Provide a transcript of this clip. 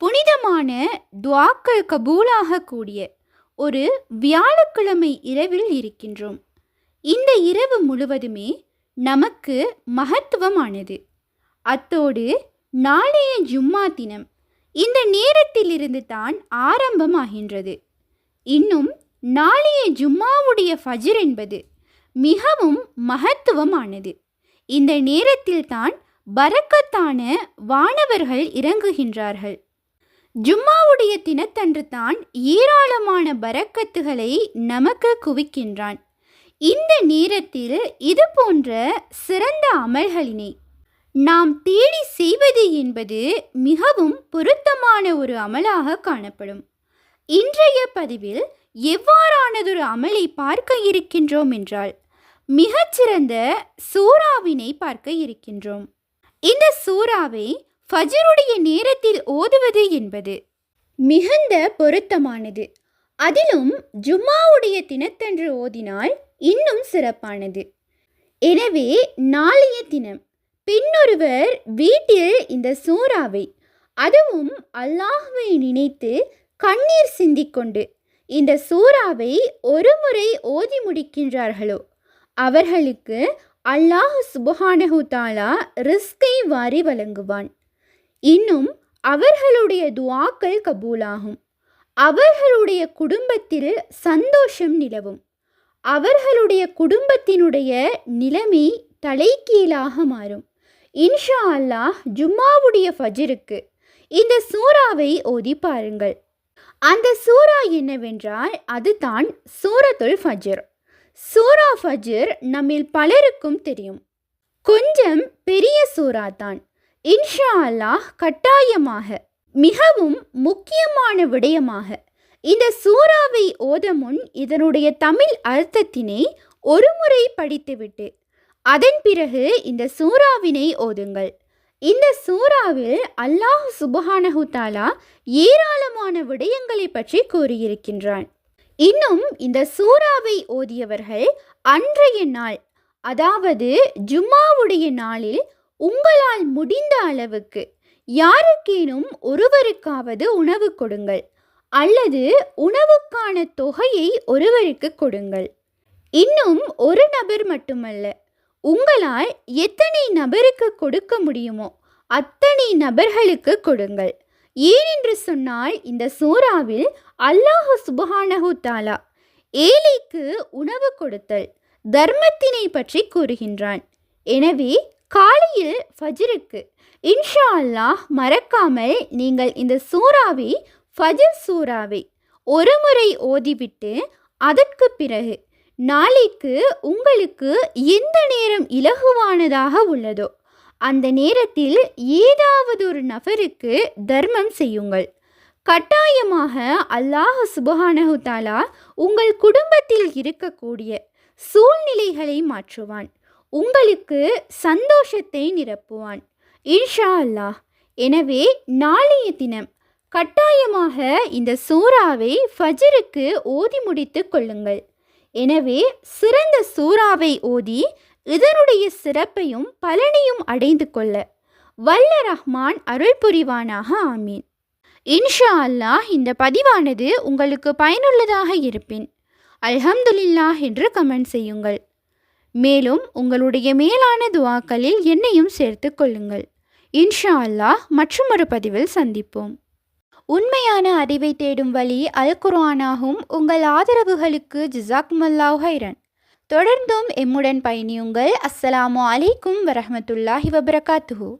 புனிதமான துவாக்கள் கபூலாகக்கூடிய ஒரு வியாழக்கிழமை இரவில் இருக்கின்றோம். இந்த இரவு முழுவதுமே நமக்கு மகத்துவமானது. அத்தோடு நாளைய ஜும்மா தினம் இந்த நேரத்திலிருந்து தான் ஆரம்பமாகின்றது. இன்னும் நாளைய ஜும்மாவுடைய ஃபஜர் என்பது மிகவும் மகத்துவமானது. இந்த நேரத்தில்தான் பறக்கத்தான வானவர்கள் இறங்குகின்றார்கள். ஜும்மாவுடைய தினத்தன்று தான் ஏராளமான பரக்கத்துகளை நமக்கு குவிக்கின்றான். இந்த நேரத்தில் இது போன்ற சிறந்த அமல்களினை நாம் தேடி செய்வது என்பது மிகவும் பொருத்தமான ஒரு அமலாக காணப்படும். இன்றைய பதிவில் எவ்வாறானதொரு அமலை பார்க்க இருக்கின்றோம் என்றால் மிகச்சிறந்த சூறாவினை பார்க்க இருக்கின்றோம். இந்த சூறாவை ஃபஜருடைய நேரத்தில் ஓதுவது என்பது மிகுந்த பொருத்தமானது. அதிலும் ஜும்மாவுடைய தினத்தன்று ஓதினால் இன்னும் சிறப்பானது. எனவே நாளைய தினம் பின்னொருவர் வீட்டில் இந்த சூறாவை அதுவும் அல்லாஹுவை நினைத்து கண்ணீர் சிந்திக்கொண்டு இந்த சூறாவை ஒரு முறை ஓதி முடிக்கின்றார்களோ அவர்களுக்கு அல்லாஹ் சுபஹானஹு தாலா ரிஸ்கை வாரி வழங்குவான். இன்னும் அவர்களுடைய துவாக்கள் கபூலாகும். அவர்களுடைய குடும்பத்தில் சந்தோஷம் நிலவும். அவர்களுடைய குடும்பத்தினுடைய நிலைமை தலைக்கீழாக மாறும். இன்ஷா அல்லாஹ் ஜும்மாவுடைய ஃபஜிருக்கு இந்த சூறாவை ஓதி பாருங்கள். அந்த சூறா என்னவென்றால் அதுதான் சூரத்துல் ஃபஜர். சூரா ஃபஜர் நம்மில் பலருக்கும் தெரியும். கொஞ்சம் பெரிய சூறா தான் இன்ஷா அல்லாஹ் கட்டாயமாக மிகவும் முக்கியமான விடயமாக இந்த சூறாவை ஓத முன் இதனுடைய தமிழ் அர்த்தத்தினை ஒருமுறை படித்துவிட்டு அதன் பிறகு இந்த சூறாவினை ஓதுங்கள். இந்த சூறாவில் அல்லாஹ் சுபஹானஹு தாலா ஏராளமான விடயங்களை பற்றி கூறியிருக்கின்றான். இன்னும் இந்த சூறாவை ஓதியவர்கள் அன்றைய நாள் அதாவது ஜும்மாவுடைய நாளில் உங்களால் முடிந்த அளவுக்கு யாருக்கேனும் ஒருவருக்காவது உணவு கொடுங்கள் அல்லது உணவுக்கான தொகையை ஒருவருக்கு கொடுங்கள். இன்னும் ஒரு நபர் மட்டுமல்ல உங்களால் எத்தனை நபருக்கு கொடுக்க முடியுமோ அத்தனை நபர்களுக்கு கொடுங்கள். ஏனென்று சொன்னால் இந்த சூறாவில் அல்லாஹு சுபஹானஹு தாலா ஏழைக்கு உணவு கொடுத்தல் தர்மத்தினை பற்றி கூறுகின்றான். எனவே காலையில் ஃபஜ்ருக்கு. இன்ஷா அல்லாஹ் மறக்காமல் நீங்கள் இந்த சூறாவை ஃபஜர் சூறாவை ஒரு முறை ஓதிவிட்டு அதற்கு பிறகு நாளைக்கு உங்களுக்கு எந்த நேரம் இலகுவானதாக உள்ளதோ அந்த நேரத்தில் ஏதாவது ஒரு நபருக்கு தர்மம் செய்யுங்கள். கட்டாயமாக அல்லாஹ் சுபஹானஹு தாலா உங்கள் குடும்பத்தில் இருக்கக்கூடிய சூழ்நிலைகளை மாற்றுவான். உங்களுக்கு சந்தோஷத்தை நிரப்புவான். இன்ஷா அல்லாஹ் எனவே நாளைய தினம் கட்டாயமாக இந்த சூறாவை ஃபஜருக்கு ஓதி முடித்து கொள்ளுங்கள். எனவே சிறந்த சூறாவை ஓதி இதனுடைய சிறப்பையும் பலனையும் அடைந்து கொள்ள வல்ல ரஹ்மான் அருள் புரிவானாக ஆமீன். இன்ஷா அல்லாஹ் இந்த பதிவானது உங்களுக்கு பயனுள்ளதாக இருப்பின். அல்ஹம்துலில்லாஹ் என்று கமெண்ட் செய்யுங்கள். மேலும் உங்களுடைய மேலான துவாக்களில் என்னையும் சேர்த்து கொள்ளுங்கள். இன்ஷா அல்லாஹ் மற்றொரு பதிவில் சந்திப்போம். உண்மையான அறிவை தேடும் வழி அல் குர்ஆனாகும். உங்கள் ஆதரவுகளுக்கு ஜிசாக்மல்லாஹ் ஹைரன் தொடர்ந்தும் எம்முடன் பயணியுங்கள். அஸ்ஸலாமு அலைக்கும் வரஹமத்துல்லாஹி வபரகாத்துஹூ.